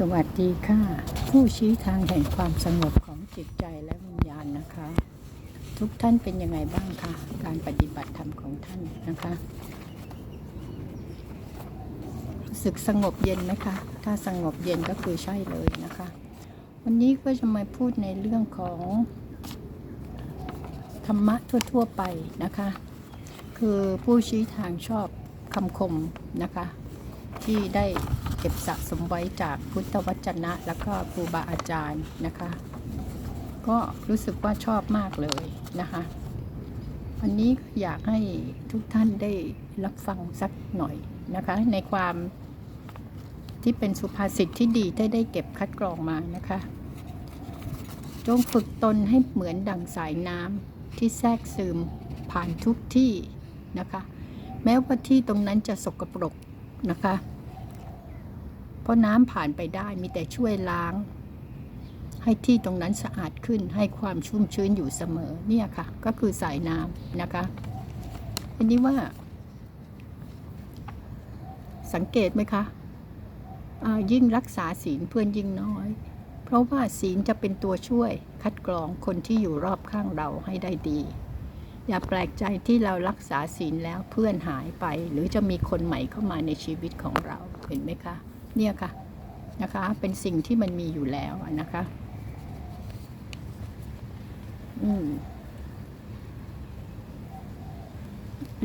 สวัสดีค่ะ ผู้ชี้ทางแห่งความสงบของจิตใจและวิญญาณนะคะ ทุกท่านเป็นยังไงบ้างคะการปฏิบัติธรรมของท่านนะคะรู้สึกสงบเย็นไหมคะถ้าสงบเย็นก็คือใช่เลยนะคะ วันนี้ก็จะมาพูดในเรื่องของธรรมะทั่ว ๆ ไปนะคะ คือผู้ชี้ทางชอบคำคมนะคะ ที่ได้ ก็บสะสมไว้จากพุทธวจนะ แล้วก็ครูบาอาจารย์นะคะ ก็รู้สึกว่าชอบมากเลยนะคะ วันนี้อยากให้ทุกท่านได้รับฟังสักหน่อยนะคะ ในความที่เป็นสุภาษิตที่ดีที่ได้เก็บคัดกรองมานะคะ จงฝึกตนให้เหมือนดังสายน้ำที่แทรกซึมผ่านทุกที่นะคะ แม้ว่าที่ตรงนั้นจะสกปรกนะคะ เพราะน้ำผ่านไปได้มีแต่ช่วยล้าง ให้ที่ตรงนั้นสะอาดขึ้นให้ความชุ่มชื้นอยู่เสมอเนี่ยค่ะ ก็คือสายน้ำนะคะอันนี้ว่า สังเกตไหมคะยิ่งรักษาศีลเพื่อนยิ่งน้อย เพราะว่าศีลจะเป็นตัวช่วยคัดกรองคนที่อยู่รอบข้างเราให้ได้ดี อย่าแปลกใจที่เรารักษาศีลแล้วเพื่อนหายไป หรือจะมีคนใหม่เข้ามาในชีวิตของเราเห็นไหมคะ เนี่ยค่ะนะคะ เป็นสิ่งที่มันมีอยู่แล้วนะคะ อืม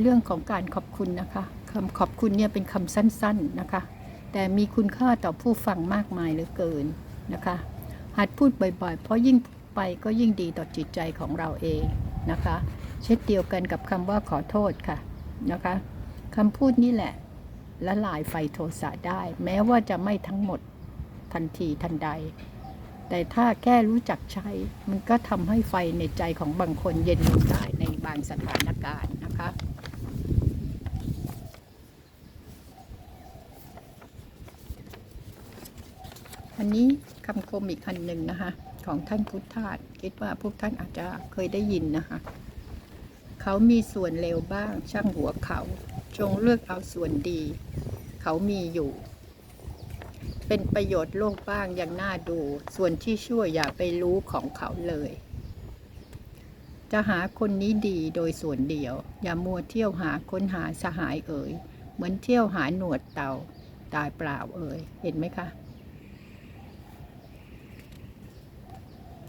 เรื่องของการขอบคุณนะคะคำขอบคุณเนี่ยเป็นคำสั้น ๆนะคะ แต่มีคุณค่าต่อผู้ฟังมากมายเหลือเกินนะคะ หัดพูดบ่อยๆ เพราะยิ่งไปก็ยิ่งดีต่อจิตใจของเราเองนะคะ เช่นเดียวกันกับคำว่าขอโทษค่ะนะคะคำพูดนี่แหละ ละลายไฟโทสะได้ แม้ว่าจะไม่ทั้งหมดทันทีทันใด แต่ถ้าแค่รู้จักใช้ มันก็ทำให้ไฟในใจของบางคนเย็นลงได้ในบางสถานการณ์นะคะอันนี้คำคมอีกอันหนึ่งนะคะ ของท่านพุทธาสคิดว่าพวกท่านอาจจะเคยได้ยินนะคะ เขามีส่วนเลวบ้างช่างหัวเขา จงเลือกเอาส่วนดี เขามีอยู่ เป็นประโยชน์โลกบ้างยังน่าดู ส่วนที่ชั่วอย่าไปรู้ของเขาเลย จะหาคนนี้ดีโดยส่วนเดียว อย่ามัวเที่ยวหาค้นหาสหายเอ่ยเหมือนเที่ยวหาหนวดเต่าตายเปล่าเอ่ย เห็นไหมคะ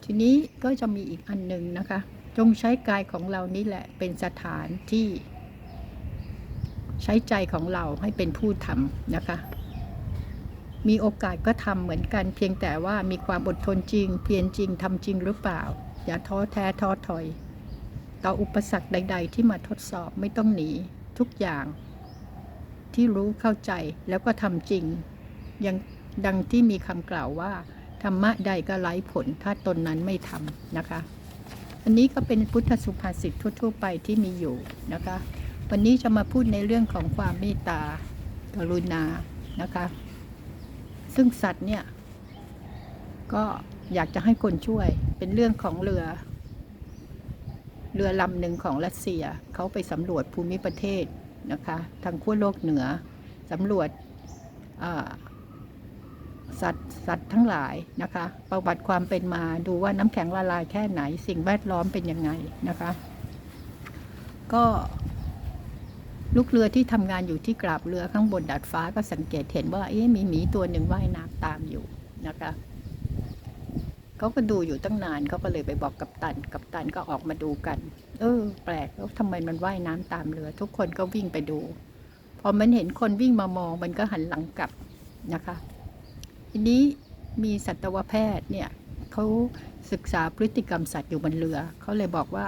ทีนี้ก็จะมีอีกอันหนึ่งนะคะ จงใช้กายของเรานี่แหละเป็นสถานที่ ใช้ใจของเราให้เป็นผู้ทำนะคะ มีโอกาสก็ทำเหมือนกัน เพียงแต่ว่ามีความอดทนจริง เพียรจริงทำจริงหรือเปล่า อย่าท้อแท้ท้อถอย ต่ออุปสรรคใด ๆ ที่มาทดสอบไม่ต้องหนีทุกอย่าง ที่รู้เข้าใจแล้วก็ทำจริงยังดังที่มีคำกล่าวว่า ธรรมะใดก็ไร้ผลถ้าตนนั้นไม่ทำนะคะ อันนี้ก็เป็นพุทธสุภาษิตทั่ว ๆ ไปที่มีอยู่นะคะ วันนี้จะมาพูดในเรื่องของความเมตตากรุณานะคะ ซึ่งสัตว์เนี่ย ก็อยากจะให้คนช่วยเป็นเรื่องของเรือ เรือลำหนึ่งของรัสเซียเขาไปสำรวจภูมิประเทศนะคะทางขั้วโลกเหนือสำรวจสัตว์สัตว์ทั้งหลายนะคะ ประวัติความเป็นมาดูว่าน้ำแข็งละลายแค่ไหน สิ่งแวดล้อมเป็นยังไงนะคะ ก็ ลูกเรือที่ทำงานอยู่ที่กราบเรือข้างบนดาดฟ้าก็สังเกตเห็นว่าเอ๊ะมีหมีตัวหนึ่งว่ายน้ำตามอยู่นะคะเขาก็ดูอยู่ตั้งนานเขาก็เลยไปบอกกัปตัน กัปตันก็ออกมาดูกัน เออ แปลกแล้วทำไมมันว่ายน้ำตามเรือ ทุกคนก็วิ่งไปดู พอมันเห็นคนวิ่งมามอง มันก็หันหลังกลับนะคะ ทีนี้มีสัตวแพทย์เนี่ยเขาศึกษาพฤติกรรมสัตว์อยู่บนเรือเขาเลยบอกว่า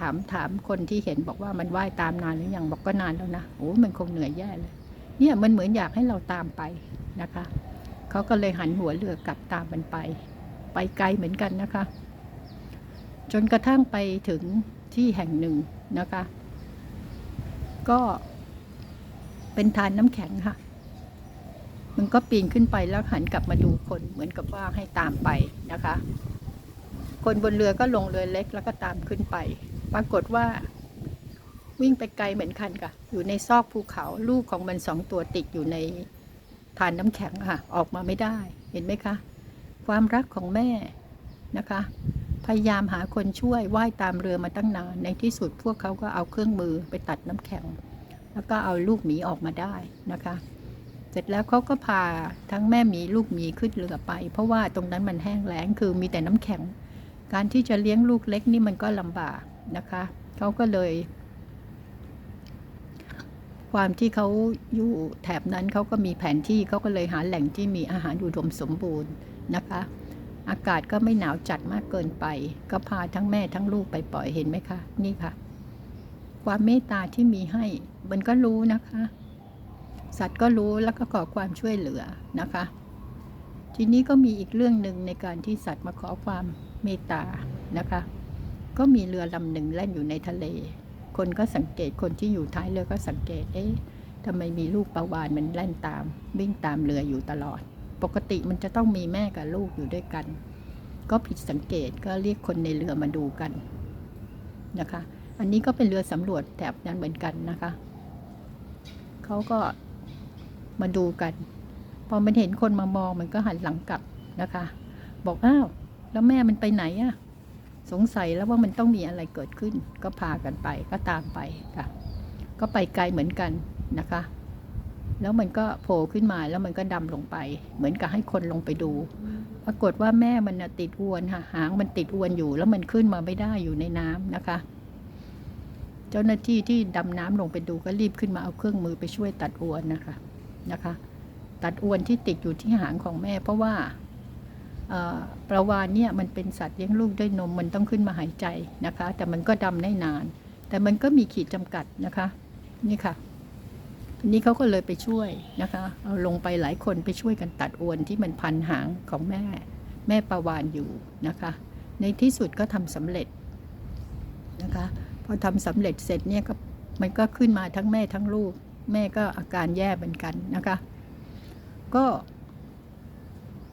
ถามถามคนที่เห็นบอกว่ามันว่ายตามนานหรือยังบอกก็นานแล้วนะโอ้มันคงเหนื่อยแย่เลยเนี่ยมันเหมือนอยากให้เราตามไปนะคะเขาก็เลยหันหัวเรือกลับตามมันไป ไปไกลเหมือนกันนะคะ จนกระทั่งไปถึงที่แห่งหนึ่งนะคะ ก็เป็นทานน้ำแข็งค่ะ มันก็ปีนขึ้นไปแล้วหันกลับมาดูคนเหมือนกับว่าให้ตามไปนะคะ คนบนเรือก็ลงเรือเล็กแล้วก็ตามขึ้นไป ปรากฏว่า วิ่งไปไกลเหมือนกันค่ะ อยู่ในซอกภูเขา ลูกของมันสองตัวติดอยู่ในฐานน้ำแข็งค่ะ ออกมาไม่ได้เห็นไหมคะ ความรักของแม่นะคะ พยายามหาคนช่วยว่ายตามเรือมาตั้งนาน ในที่สุดพวกเขาก็เอาเครื่องมือไปตัดน้ำแข็ง แล้วก็เอาลูกหมีออกมาได้นะคะ เสร็จแล้วเขาก็พาทั้งแม่หมีลูกหมีขึ้นเรือไป เพราะว่าตรงนั้นมันแห้งแล้งคือมีแต่น้ำแข็ง การที่จะเลี้ยงลูกเล็กนี่มันก็ลำบาก นะคะเขาก็เลย ความที่เขาอยู่แถบนั้นเขาก็มีแผนที่เขาก็เลยหาแหล่งที่มีอาหารอุดมสมบูรณ์นะคะ อากาศก็ไม่หนาวจัดมากเกินไป ก็พาทั้งแม่ทั้งลูกไปปล่อยเห็นไหมคะ นี่ค่ะ ความเมตตาที่มีให้ มันก็รู้นะคะ สัตว์ก็รู้แล้วก็ขอความช่วยเหลือนะคะทีนี้ก็มีอีกเรื่องหนึ่งในการที่สัตว์มาขอความเมตตานะคะ ก็มีเรือลำหนึ่งแล่นอยู่ในทะเล คนก็สังเกตคนที่อยู่ท้ายเรือก็สังเกต เอ๊ะทำไมมีลูกปลาวานมันแล่นตาม วิ่งตามเรืออยู่ตลอด ปกติมันจะต้องมีแม่กับลูกอยู่ด้วยกัน ก็ผิดสังเกตก็เรียกคนในเรือมาดูกันนะคะ อันนี้ก็เป็นเรือสำรวจแถบนั้นเหมือนกันนะคะเขาก็มาดูกัน พอมันเห็นคนมามองมันก็หันหลังกลับนะคะ บอกอ้าวแล้วแม่มันไปไหนอะ สงสัยแล้วว่ามันต้องมีอะไรเกิดขึ้น ก็พากันไปก็ตามไปค่ะ ก็ไปไกลเหมือนกันนะคะ แล้วมันก็โผล่ขึ้นมาแล้วมันก็ดำลงไป เหมือนกับให้คนลงไปดู ปรากฏว่าแม่มันติดอวนค่ะหางมันติดอวนอยู่ แล้วมันขึ้นมาไม่ได้อยู่ในน้ำนะคะ เจ้าหน้าที่ที่ดำน้ำลงไปดูก็รีบขึ้นมาเอาเครื่องมือไปช่วยตัดอวนนะคะนะคะ ตัดอวนที่ติดอยู่ที่หางของแม่เพราะว่า ปลาวานเนี่ยมันเป็นสัตว์เลี้ยงลูกด้วยนมมันต้องขึ้นมาหายใจนะคะ แต่มันก็ดำได้นาน แต่มันก็มีขีดจำกัดนะคะนี่ค่ะทีนี้เขาก็เลยไปช่วยนะคะเอาลงไปหลายคนไปช่วยกันตัดอวนที่มันพันหางของแม่แม่ปลาวานอยู่นะคะ ในที่สุดก็ทำสำเร็จนะคะพอทำสำเร็จเสร็จเนี่ยก็มันก็ขึ้นมาทั้งแม่ทั้งลูก แม่ก็อาการแย่เหมือนกันนะคะ ก็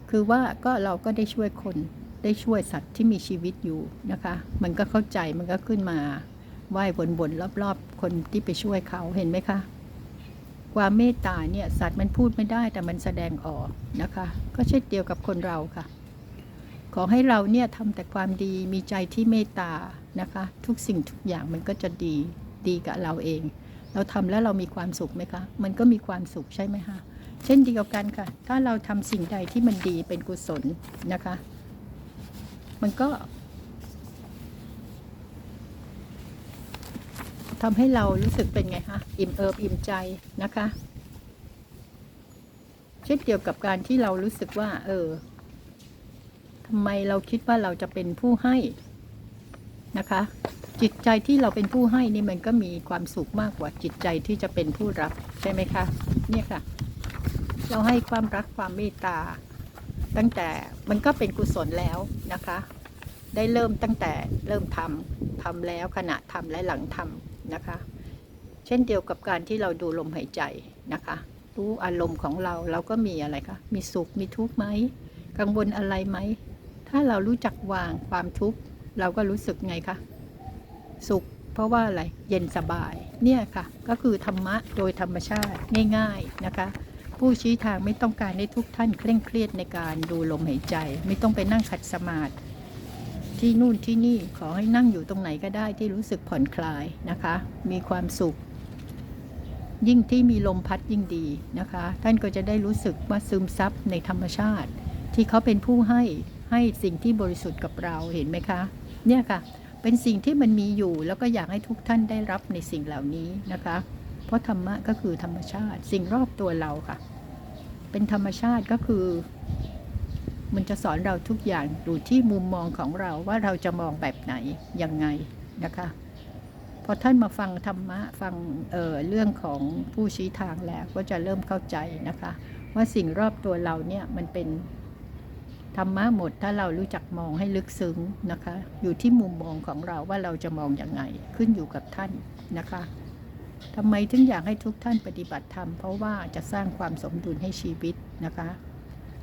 คือว่าก็เราก็ได้ช่วยคนได้ช่วยสัตว์ที่มีชีวิตอยู่นะคะ มันก็เข้าใจมันก็ขึ้นมาไหว้วนๆรอบๆ คนที่ไปช่วยเขาเห็นไหมคะ ความเมตตาเนี่ยสัตว์มันพูดไม่ได้แต่มันแสดงออกนะคะ ก็เช่นเดียวกับคนเราค่ะ ขอให้เราเนี่ยทำแต่ความดีมีใจที่เมตตานะคะ ทุกสิ่งทุกอย่างมันก็จะดีดีกับเราเอง เราทำแล้วเรามีความสุขไหมคะ มันก็มีความสุขใช่ไหมคะ เช่นเดียวกันค่ะ ถ้าเราทำสิ่งใดที่มันดีเป็นกุศลนะคะ มันก็ทำให้เรารู้สึกเป็นไงคะอิ่มเอิบอิ่มใจนะคะ เช่นเดียวกับการที่เรารู้สึกว่า เออทำไมเราคิดว่าเราจะเป็นผู้ให้นะคะ จิตใจที่เราเป็นผู้ให้นี่มันก็มีความสุขมากกว่าจิตใจที่จะเป็นผู้รับใช่ไหมคะ เนี่ยค่ะ เราให้ความรักความเมตตา ตั้งแต่มันก็เป็นกุศลแล้วนะคะ ได้เริ่มตั้งแต่เริ่มทำทำแล้วขณะทำและหลังทำนะคะ เช่นเดียวกับการที่เราดูลมหายใจนะคะ รู้อารมณ์ของเราเราก็มีอะไรคะมีสุขมีทุกข์ไหมกังวลอะไรไหมถ้าเรารู้จักวางความทุกข์เราก็รู้สึกไงคะสุขเพราะว่าอะไรเย็นสบายเนี่ยค่ะ ก็คือธรรมะโดยธรรมชาติง่าย ๆนะคะ ผู้ชี้ทางไม่ต้องการให้ทุกท่านเคร่งเครียดในการดูลมหายใจ ไม่ต้องไปนั่งขัดสมาธิที่นู่นที่นี่ขอให้นั่งอยู่ตรงไหนก็ได้ที่รู้สึกผ่อนคลายนะคะ มีความสุข ยิ่งที่มีลมพัดยิ่งดีนะคะ ท่านก็จะได้รู้สึกว่าซึมซับในธรรมชาติ ที่เขาเป็นผู้ให้ให้สิ่งที่บริสุทธิ์กับเราเห็นไหมคะ เนี่ยค่ะ เป็นสิ่งที่มันมีอยู่แล้วก็อยากให้ทุกท่านได้รับในสิ่งเหล่านี้นะคะ เพราะธรรมะก็คือธรรมชาติ สิ่งรอบตัวเราค่ะ เป็นธรรมชาติก็คือ มันจะสอนเราทุกอย่างอยู่ที่มุมมองของเราว่าเราจะมองแบบไหนยังไงนะคะพอท่านมาฟังธรรมะฟังเออเรื่องของผู้ชี้ทางแล้วก็จะเริ่มเข้าใจนะคะ ว่าสิ่งรอบตัวเราเนี่ยมันเป็นธรรมะหมดถ้าเรารู้จักมองให้ลึกซึ้งนะคะ อยู่ที่มุมมองของเราว่าเราจะมองยังไงขึ้นอยู่กับท่านนะคะ ทำไมถึงอยากให้ทุกท่านปฏิบัติธรรมเพราะว่าจะสร้างความสมดุลให้ชีวิตนะคะ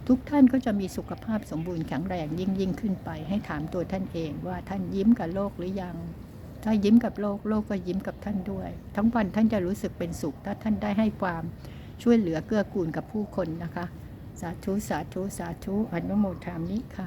ทุกท่านก็จะมีสุขภาพสมบูรณ์แข็งแรงยิ่งยิ่งขึ้นไป ให้ถามตัวท่านเองว่าท่านยิ้มกับโลกหรือยัง ถ้ายิ้มกับโลกโลกก็ยิ้มกับท่านด้วย ทั้งวันท่านจะรู้สึกเป็นสุข ถ้าท่านได้ให้ความช่วยเหลือเกื้อกูลกับผู้คนนะคะ สาธุสาธุสาธุอนุโมทามิค่ะ